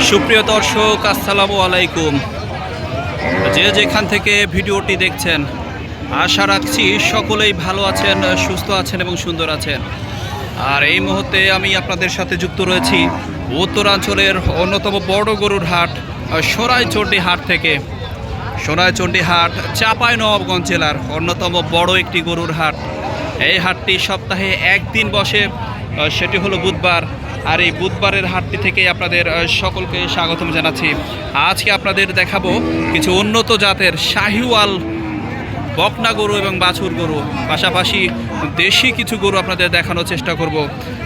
সুপ্রিয় দর্শক, আসসালামু আলাইকুম। যে যেখান থেকে ভিডিওটি দেখছেন, আশা রাখছি সকলেই ভালো আছেন, সুস্থ আছেন এবং সুন্দর আছেন। আর এই মুহূর্তে আমি আপনাদের সাথে যুক্ত রয়েছি উত্তরাঞ্চলের অন্যতম বড় গরুর হাট সরাইচণ্ডী হাট থেকে। সোনাইচণ্ডী হাট চাপাই নবাবগঞ্জ জেলার অন্যতম বড় একটি গরুর হাট। এই হাটটি সপ্তাহে একদিন বসে, সেটি হলো বুধবার। আর এই বুধবারের হাটটি থেকে আপনাদের সকলকে স্বাগতম জানাচ্ছি। আজকে আপনাদের দেখাবো কিছু উন্নত জাতের শাহিওয়াল বকনা গরু এবং বাছুর গরু। পাশাপাশি দেশি কিছু গরু আপনাদের দেখানোর চেষ্টা করব।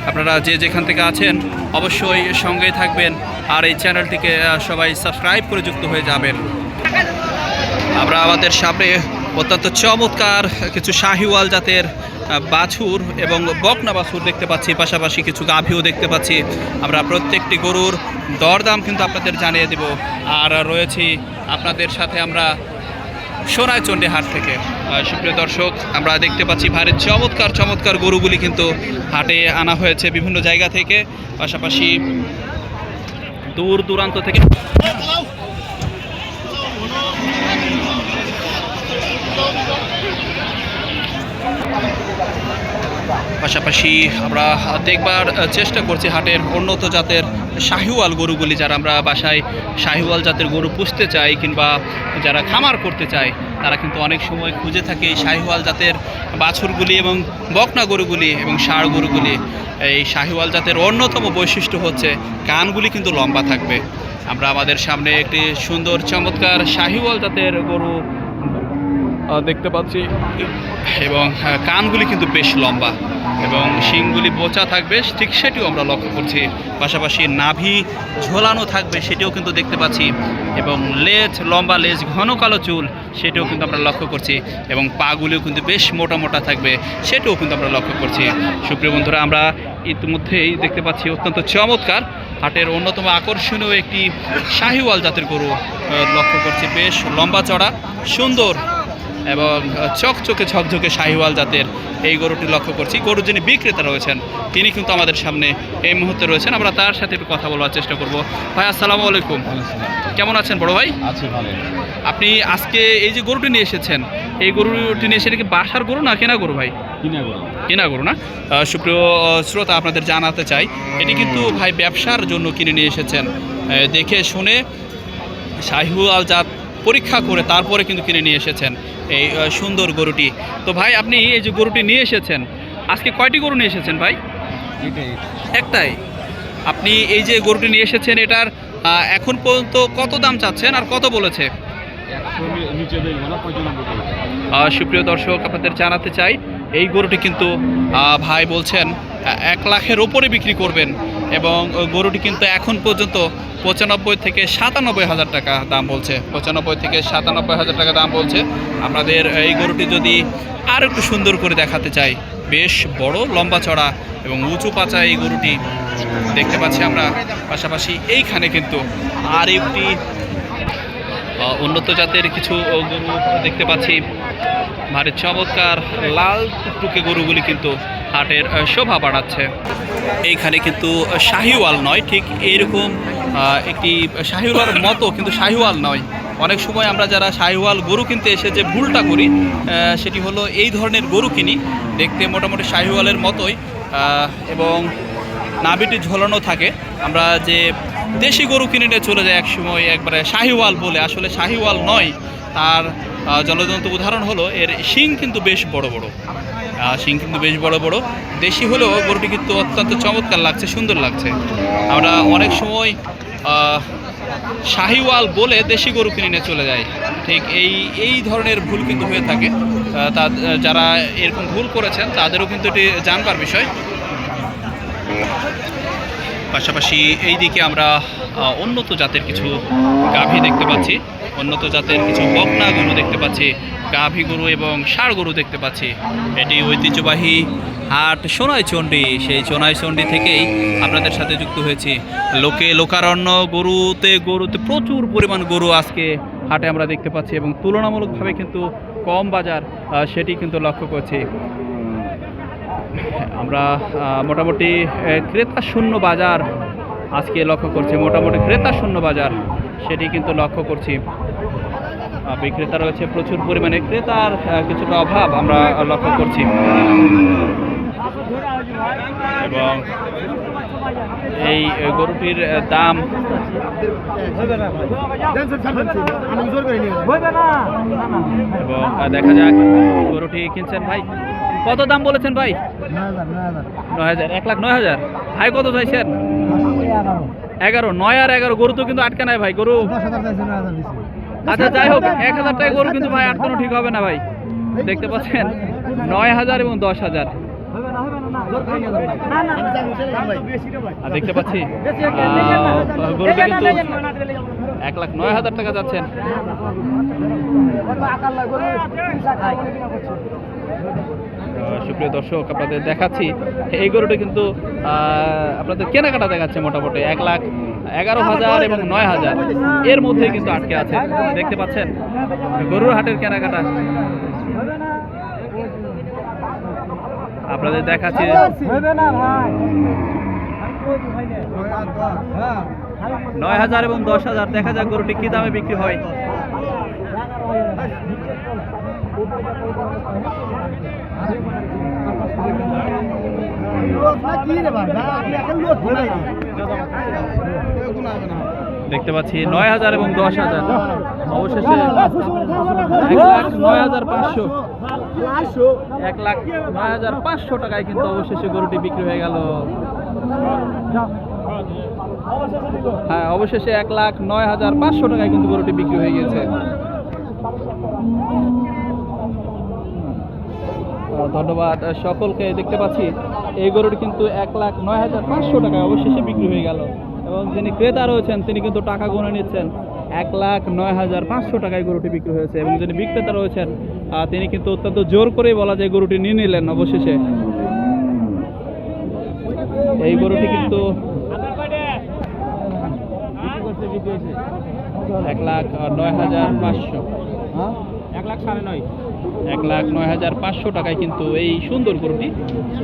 আপনারা যে যেখান থেকে আছেন, অবশ্যই সঙ্গেই থাকবেন আর এই চ্যানেলটিকে সবাই সাবস্ক্রাইব করে যুক্ত হয়ে যাবেন। আমরা আমাদের সামনে অত্যন্ত চমৎকার কিছু শাহিওয়াল জাতের বাছুর এবং বকনা বাছুর দেখতে পাচ্ছি। পাশাপাশি কিছু গাভীও দেখতে পাচ্ছি। আমরা প্রত্যেকটি গরুর দরদাম কিন্তু আপনাদের জানিয়ে দেব। আর রয়েছি আপনাদের সাথে আমরা সোনাইচণ্ডী হাট থেকে। সুপ্রিয় দর্শক, আমরা দেখতে পাচ্ছি ভারী চমৎকার চমৎকার গরুগুলি কিন্তু হাটে আনা হয়েছে বিভিন্ন জায়গা থেকে। পাশাপাশি দূর দূরান্ত থেকে পাশাপাশি আমরা দেখবার চেষ্টা করছি হাটের উন্নত জাতের শাহিওয়াল গরুগুলি যারা আমরা বাসায় শাহিওয়াল জাতের গরু পুষতে চাই কিংবা যারা খামার করতে চায় তারা কিন্তু অনেক সময় খুঁজে থাকে এই শাহিওয়াল জাতের বাছুরগুলি এবং বকনা গরুগুলি এবং ষাঁড় গরুগুলি। এই শাহিওয়াল জাতের অন্যতম বৈশিষ্ট্য হচ্ছে কানগুলি কিন্তু লম্বা থাকবে। আমরা আমাদের সামনে একটি সুন্দর চমৎকার শাহিওয়াল জাতের গরু দেখতে পাচ্ছি। এবং কানগুলি কিন্তু বেশ লম্বা এবং শিংগুলি বোচা থাকবে, ঠিক সেটিও আমরা লক্ষ্য করছি। পাশাপাশি নাভি ঝোলানো থাকবে, সেটিও কিন্তু দেখতে পাচ্ছি। এবং লেজ, লম্বা লেজ, ঘন কালো চুল, সেটিও কিন্তু আমরা লক্ষ্য করছি। এবং পাগুলিও কিন্তু বেশ মোটা মোটা থাকবে, সেটিও কিন্তু আমরা লক্ষ্য করছি। সুপ্রিয় বন্ধুরা, আমরা ইতিমধ্যেই দেখতে পাচ্ছি অত্যন্ত চমৎকার হাটের অন্যতম আকর্ষণীয় একটি শাহিওয়াল জাতের গরু লক্ষ্য করছি। বেশ লম্বা চড়া, সুন্দর এবং চকচকে ঝকঝকে শাহিওয়াল জাতের এই গরুটি লক্ষ্য করছি। গরুর যিনি বিক্রেতা রয়েছেন তিনি কিন্তু আমাদের সামনে এই মুহূর্তে রয়েছেন। আমরা তার সাথে একটু কথা বলার চেষ্টা করব। ভাই আসসালামু আলাইকুম। কেমন আছেন বড় ভাই? আছে ভালো। আপনি আজকে এই যে গরুটি নিয়ে এসেছেন এই গরুটি নিয়ে এসে কি বাসার গরু না কেনা গরু ভাই? কিনা করো কেনা গরু না? সুপ্রিয় শ্রোতা আপনাদের জানাতে চাই এটি কিন্তু ভাই ব্যবসার জন্য কিনে নিয়ে এসেছেন। দেখে শুনে শাহিওয়াল জাত পরীক্ষা করে তারপরে কিন্তু কিনে নিয়ে এসেছেন এই সুন্দর গরুটি। তো ভাই আপনি এই যে গরুটি নিয়ে এসেছেন আজকে কয়টি গরু নিয়ে এসেছেন ভাই? একটাই। আপনি এই যে গরুটি নিয়ে এসেছেন এটার এখন পর্যন্ত কত দাম চাচ্ছেন আর কত বলেছে? সুপ্রিয় দর্শক আপনাদের জানাতে চাই এই গরুটি কিন্তু ভাই বলছেন এক লাখের ওপরে বিক্রি করবেন। এবং গরুটি কিন্তু এখন পর্যন্ত পঁচানব্বই থেকে সাতানব্বই হাজার টাকা দাম বলছে। পঁচানব্বই থেকে সাতানব্বই হাজার টাকা দাম বলছে। আমাদের এই গরুটি যদি আর একটু সুন্দর করে দেখাতে চাই, বেশ বড়, লম্বা চড়া এবং উঁচু পাচা এই গরুটি দেখতে পাচ্ছি আমরা। পাশাপাশি এইখানে কিন্তু আর একটি উন্নত জাতের কিছু গরু দেখতে পাচ্ছি। ভারী চমৎকার লাল টুকটুকে গরুগুলি কিন্তু হাটের শোভা বাড়াচ্ছে। এইখানে কিন্তু শাহিওয়াল নয় ঠিক এইরকম আহ, একটি শাহিওয়াল মতো কিন্তু শাহিওয়াল নয়। অনেক সময় আমরা যারা শাহিওয়াল গরু কিনতে এসে যে ভুলটা করি সেটি হলো এই ধরনের গরু কিনি দেখতে মোটামুটি শাহিওয়ালের মতোই এবং নাভিটি ঝোলানো থাকে। আমরা যে দেশি গরু কিনে নিয়ে চলে যায় এক সময় একবারে শাহিওয়াল বলে। আসলে শাহিওয়াল নয়, তার জলজন্ত উদাহরণ হলো, এর শিং কিন্তু বেশ বড় বড়। শিং কিন্তু বেশ বড় বড়। দেশি হলেও গরুটি কিন্তু অত্যন্ত চমৎকার লাগছে, সুন্দর লাগছে। আমরা অনেক সময় শাহিওয়াল বলে দেশি গরু কিনে নিয়ে চলে যায় ঠিক এই এই ধরনের ভুল কিন্তু হয়ে থাকে। তা যারা এরকম ভুল করেছেন, তাদেরও কিন্তু এটি জানবার বিষয়। পাশাপাশি এই দিকে আমরা উন্নত জাতের কিছু গাভী দেখতে পাচ্ছি। উন্নত জাতের কিছু বকনা গরু দেখতে পাচ্ছি, গাভী গরু এবং ষাঁড় গরু দেখতে পাচ্ছি। এটি ঐতিহ্যবাহী হাট সোনাইচণ্ডী। সেই সোনাইচণ্ডী থেকেই আপনাদের সাথে যুক্ত হয়েছি। লোকে লোকারণ্য গরুতে গরুতে প্রচুর পরিমাণ গরু আজকে হাটে আমরা দেখতে পাচ্ছি এবং তুলনামূলকভাবে কিন্তু কম বাজার সেটি কিন্তু লক্ষ্য করছি। আমরা মোটামুটি ক্রেতা শূন্য বাজার আজকে লক্ষ্য করছি। মোটামুটি ক্রেতা শূন্য বাজার সেটি কিন্তু লক্ষ্য করছি। বিক্রেতা রয়েছে প্রচুর পরিমাণে। ক্রেতার কিছুটা অভাব আমরা লক্ষ্য করছি। এবং এই গরুটির দাম এবং দেখা যাক গরুটি কিনছেন ভাই। কত দাম বলেছেন ভাই? নয় হাজার এক লাখ নয় হাজার। ভাই কত চাইছেন? এগারো। নয় আর এগারো গরু তো কিন্তু আটকে নাই ভাই গরু। আচ্ছা যাই হোক এক হাজার টাকা গরু কিন্তু ভাই আটকানো ঠিক হবে না ভাই। দেখতে পাচ্ছেন নয় হাজার এবং দশ হাজার। দেখতে পাচ্ছি গরুটি কিন্তু এক লাখ নয় হাজার টাকা যাচ্ছেন সুপ্রিয় দর্শক আপনাদের দেখাচ্ছি এই গরুটা কিন্তু আহ, আপনাদের কেনাকাটা দেখাচ্ছে মোটামুটি এক লাখ এগারো হাজার এবং নয় হাজার এর মধ্যে কিন্তু আটকে আছে দেখতে পাচ্ছেন গরুর হাটের কেনাকাটা আপনাদের দেখাচ্ছি। নয় হাজার এবং দশ হাজার। দেখা যাক গরুটি কি দামে বিক্রি হয়। দেখতে পাচ্ছি নয় হাজার এবং দশ হাজার। অবশেষে এক লাখ নয় হাজার পাঁচশো। এক লাখ নয় হাজার পাঁচশো টাকায় কিন্তু অবশেষে গরুটি বিক্রি হয়ে গেল। হ্যাঁ অবশেষে এক লাখ নয় হাজার পাঁচশো টাকায় কিন্তু গরুটি বিক্রি হয়ে গেছে ধন্যবাদ সকলকে। দেখতে পাচ্ছি এই গরুটি কিন্তু এক লাখ নয় হাজার পাঁচশো টাকায় অবশেষে বিক্রি হয়ে গেল। এবং যিনি ক্রেতা রয়েছেন তিনি কিন্তু টাকা গুনে নিচ্ছেন এক লাখ নয় হাজার পাঁচশো টাকায় গরুটি বিক্রি হয়েছে এবং যিনি বিক্রেতা রয়েছেন তিনি কিন্তু অত্যন্ত জোর করেই বলা যায় গরুটি নিয়ে নিলেন অবশেষে। এই গরুটি কিন্তু এক লাখ নয় হাজার পাঁচশো। এক লাখ সাড়ে নয়। এক লাখ নয় হাজার পাঁচশো টাকায় কিন্তু এই সুন্দর গরুটি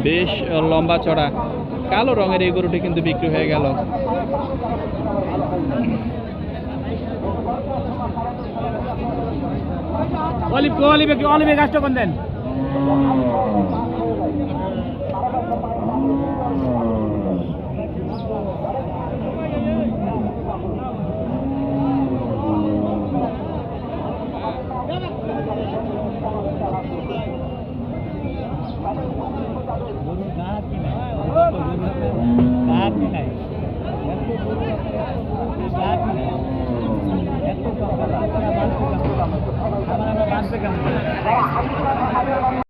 বেশ লম্বা চড়া। কালো রঙের এই গরুটি কিন্তু বিক্রি হয়ে গেল। অলিভ অলিভে কি অলিভে গাছটা কোন দেন? এত